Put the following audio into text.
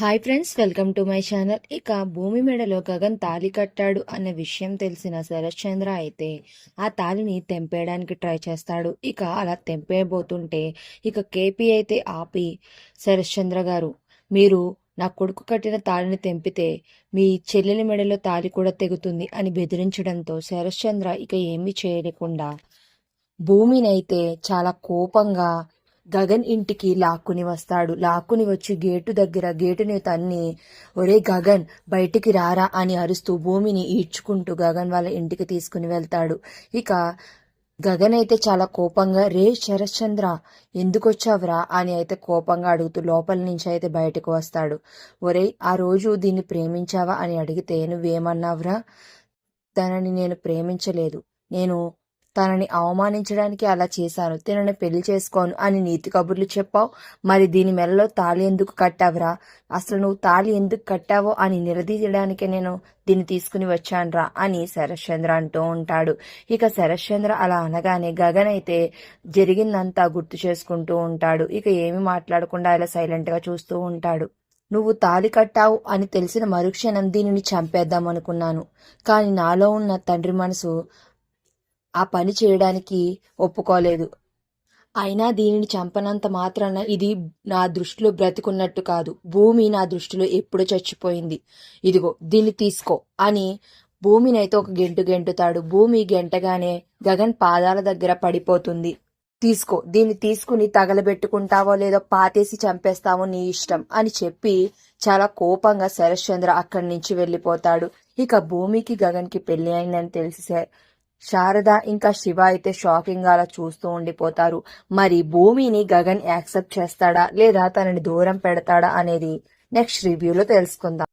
Hi friends welcome to my channel ఇక భూమి మెడలో గగన్ తాళి కట్టాడు అన్న విషయం తెలిసిన శరశ్చంద్ర అయితే ఆ తాళిని తెంపేయడానికి ట్రై చేస్తాడు. ఇక అలా తెంపేయబోతుంటే ఇక కేపీ అయితే ఆపి శరశ్చంద్ర గారు మీరు నా కొడుకు కట్టిన తాళిని తెంపితే మీ చెల్లెలి మెడలో తాళి కూడా తెగుతుంది అని బెదిరించడంతో శరశ్చంద్ర ఇక ఏమీ చేయలేకుండా భూమినైతే చాలా కోపంగా గగన్ ఇంటికి లాక్కుని వస్తాడు. లాక్కుని వచ్చి గేటు దగ్గర గేటుని తన్ని ఒరే గగన్ బయటికి రారా అని అరుస్తూ భూమిని ఈడ్చుకుంటూ గగన్ వాళ్ళ ఇంటికి తీసుకుని వెళ్తాడు. ఇక గగన్ అయితే చాలా కోపంగా రే శరశ్చంద్ర ఎందుకు వచ్చావురా అని అయితే కోపంగా అడుగుతూ లోపల నుంచి అయితే బయటకు వస్తాడు. ఒరే ఆ రోజు దీన్ని ప్రేమించావా అని అడిగితే నువ్వేమన్నావురా? తనని నేను ప్రేమించలేదు. నేను తనని అవమానించడానికి అలా చేశాను. తినని పెళ్ళి చేసుకోను అని నీతి కబుర్లు చెప్పావు. మరి దీని మెడలో తాళి ఎందుకు కట్టావురా? అసలు నువ్వు తాళి ఎందుకు కట్టావో అని నిలదీయడానికి నేను దీన్ని తీసుకుని వచ్చానురా అని శరశ్చంద్ర అంటూ ఉంటాడు. ఇక శరశ్చంద్ర అలా అనగానే గగన్ అయితే జరిగిందంతా గుర్తు చేసుకుంటూ ఉంటాడు. ఇక ఏమి మాట్లాడకుండా ఇలా సైలెంట్గా చూస్తూ ఉంటాడు. నువ్వు తాళి కట్టావు అని తెలిసిన మరుక్షణం దీనిని చంపేద్దాం అనుకున్నాను. కానీ నాలో ఉన్న తండ్రి మనసు ఆ పని చేయడానికి ఒప్పుకోలేదు. అయినా దీనిని చంపనంత మాత్రాన ఇది నా దృష్టిలో బ్రతికున్నట్టు కాదు. భూమి నా దృష్టిలో ఎప్పుడో చచ్చిపోయింది. ఇదిగో దీన్ని తీసుకో అని భూమినైతే ఒక గెంటు గెంటుతాడు. భూమి గెంటగానే గగన్ పాదాల దగ్గర పడిపోతుంది. తీసుకో దీన్ని తీసుకుని తగలబెట్టుకుంటావో లేదో పాతేసి చంపేస్తావో నీ ఇష్టం అని చెప్పి చాలా కోపంగా శరశ్చంద్ర అక్కడి నుంచి వెళ్ళిపోతాడు. ఇక భూమికి గగన్కి పెళ్ళి అయిందని తెలిసి శారద ఇంకా శివ అయితే షాకింగ్గా అలా చూస్తూ ఉండిపోతారు. మరి భూమిని గగన్ యాక్సెప్ట్ చేస్తాడా లేదా తనని దూరం పెడతాడా అనేది నెక్స్ట్ రివ్యూలో తెలుసుకుందాం.